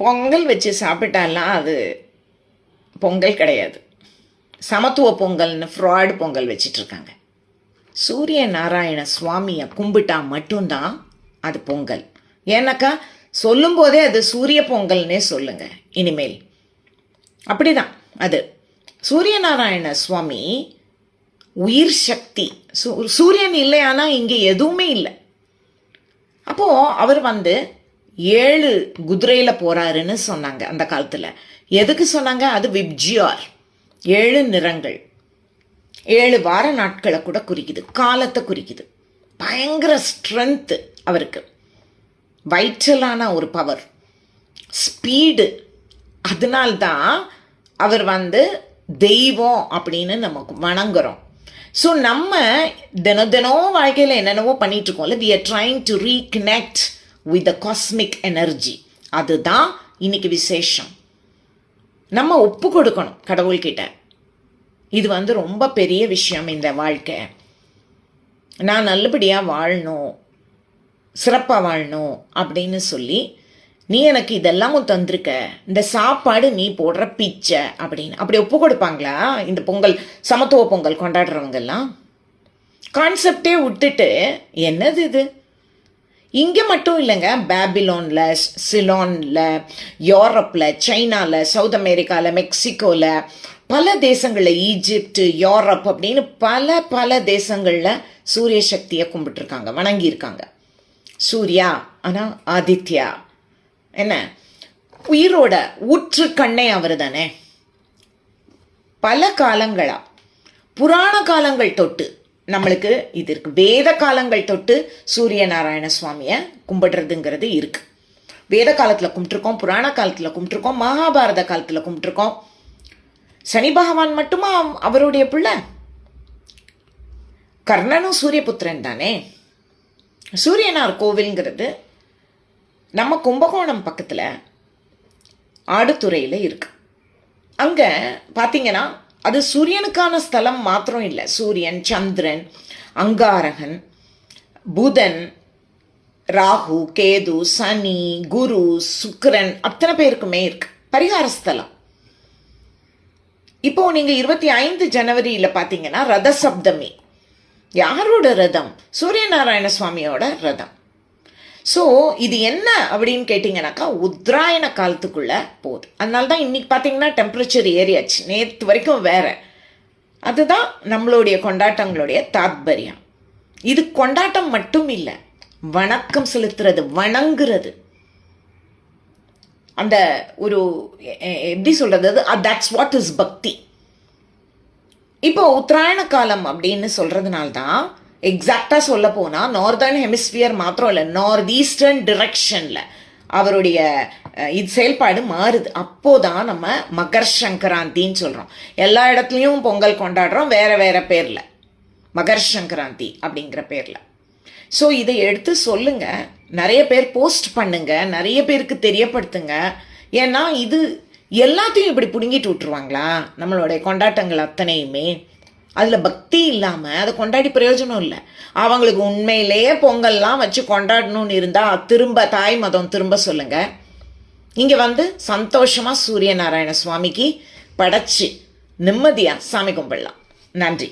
பொங்கல் வச்சு சாப்பிட்டாலாம் அது பொங்கல் கிடையாது. சமத்துவ பொங்கல்னு ஃப்ராய்டு பொங்கல் வச்சிட்ருக்காங்க. சூரிய நாராயண சுவாமியை கும்பிட்டா மட்டும்தான் அது பொங்கல். ஏன்னாக்கா சொல்லும்போதே அது சூரிய பொங்கல்னே சொல்லுங்க. இனிமேல். அப்படிதான் அது. சூரிய நாராயண சுவாமி உயிர் சக்தி. சூ- சூரியன் இல்லையானா இங்கே எதுவுமே இல்லை. அப்போது அவர் வந்து ஏழு குதிரையில் போகிறாருன்னு சொன்னாங்க அந்த காலத்தில். எதுக்கு சொன்னாங்க? அது விப்ஜியார். ஏழு நிறங்கள். ஏழு வார நாட்களை கூட குறிக்குது. காலத்தை குறிக்குது. பயங்கர ஸ்ட்ரென்த்து அவருக்கு. வைட்டலான ஒரு பவர் ஸ்பீடு அதனால்தான் அவர் வந்து தெய்வம் அப்படின்னு நமக்கு வணங்குறோம். ஸோ நம்ம தினம் தினம் வாழ்க்கையில் என்னென்னவோ பண்ணிகிட்ருக்கோம்ல we are trying to reconnect with the cosmic energy அதுதான் இன்னைக்கு விசேஷம். நம்ம ஒப்பு கொடுக்கணும் கடவுள்கிட்ட. இது வந்து ரொம்ப பெரிய விஷயம் இந்த வாழ்க்கை. நான் நல்லபடியாக வாழணும் சிறப்பாக வாழணும் அப்படின்னு சொல்லி நீ எனக்கு இதெல்லாமும் தந்திருக்க. இந்த சாப்பாடு நீ போடுற பிச்சை அப்படின்னு. அப்படி ஒப்பு கொடுப்பாங்களா? இந்த பொங்கல் சமத்துவ பொங்கல் கொண்டாடுறவங்கெல்லாம்? கான்செப்டே விட்டுட்டு என்னது இது? இங்கே மட்டும் இல்லைங்க பேபிலோனில் சிலோனில் யூரோப்பில் சைனாவில் சவுத் அமெரிக்காவில் மெக்சிகோவில் பல தேசங்களில் ஈஜிப்ட் யூரோப் அப்படின்னு பல பல தேசங்களில் சூரிய சக்தியை கும்பிட்டுருக்காங்க வணங்கியிருக்காங்க. சூர்யா ஆனால் ஆதித்யா. என்ன? உயிரோட ஊற்று கண்ணே அவர் தானே. பல காலங்களாக புராண காலங்கள் தொட்டு நம்மளுக்கு இது இருக்குது வேத காலங்கள் தொட்டு சூரிய நாராயண சுவாமியை கும்பிடுறதுங்கிறது இருக்குது வேத காலத்தில் கும்பிட்டுருக்கோம் புராண காலத்தில் கும்பிட்டுருக்கோம் மகாபாரத காலத்தில் கும்பிட்டுருக்கோம். சனி பகவான் மட்டுமா அவருடைய பிள்ளை? கர்ணனும் சூரியபுத்திரன் தானே? சூரியனார் கோவில்ங்கிறது நம்ம கும்பகோணம் பக்கத்தில் ஆடுதுறையில் இருக்கு. அங்கே பார்த்தீங்கன்னா அது சூரியனுக்கான ஸ்தலம் மாத்திரம் இல்லை. சூரியன் சந்திரன் அங்காரகன் புதன் ராகு கேது சனி குரு சுக்கரன் அத்தனை பேருக்குமே இருக்கு. பரிகார ஸ்தலம். இப்போ நீங்க இருபத்தி ஐந்து ஜனவரியில் பார்த்தீங்கன்னா ரத சப்தமி யாரோட ரதம்? சூரியநாராயண சுவாமியோட ரதம். ஸோ இது என்ன அப்படின்னு கேட்டிங்கனாக்கா உத்ராயண காலத்துக்குள்ளே போகுது. அதனால தான் இன்றைக்கி பார்த்தீங்கன்னா டெம்பரேச்சர் ஏறியாச்சு. நேற்று வரைக்கும் வேறு. அதுதான் நம்மளுடைய கொண்டாட்டங்களுடைய தாத்பரியம். இது கொண்டாட்டம் மட்டும் இல்லை வணக்கம் செலுத்துறது வணங்குறது. அந்த ஒரு எப்படி சொல்கிறது தட்ஸ் வாட் இஸ் பக்தி இப்போ உத்தராயண காலம் அப்படின்னு சொல்கிறதுனால தான் எக்ஸாக்டாக சொல்ல போனால் நார்தர்ன் ஹெமிஸ்பியர் மாத்திரம் இல்லை நார்த் ஈஸ்டர்ன் டிரெக்ஷனில் அவருடைய இது செயல்பாடு மாறுது. அப்போதான் நம்ம மகர் சங்கராந்தின்னு சொல்கிறோம் எல்லா இடத்துலையும் பொங்கல் கொண்டாடுறோம் வேறு வேறு பேரில். மகர் சங்கராந்தி அப்படிங்கிற பேரில். ஸோ இதை எடுத்து சொல்லுங்க. நிறைய பேர் போஸ்ட் பண்ணுங்க. நிறைய பேருக்கு தெரியப்படுத்துங்க. ஏன்னா இது எல்லாத்தையும் இப்படி பிடுங்கிட்டு விட்டுருவாங்களா? நம்மளுடைய கொண்டாட்டங்கள் அத்தனையுமே. அதில் பக்தி இல்லாமல் அதை கொண்டாடி பிரயோஜனம் இல்லை. அவங்களுக்கு உண்மையிலேயே பொங்கல்லாம் வச்சு கொண்டாடணும்னு இருந்தால் திரும்ப தாய் மதம் திரும்ப சொல்லுங்கள் இங்கே வந்து சந்தோஷமாக சூரிய நாராயண சுவாமிக்கு படைச்சி நிம்மதியாக சாமி கும்பிடலாம். நன்றி.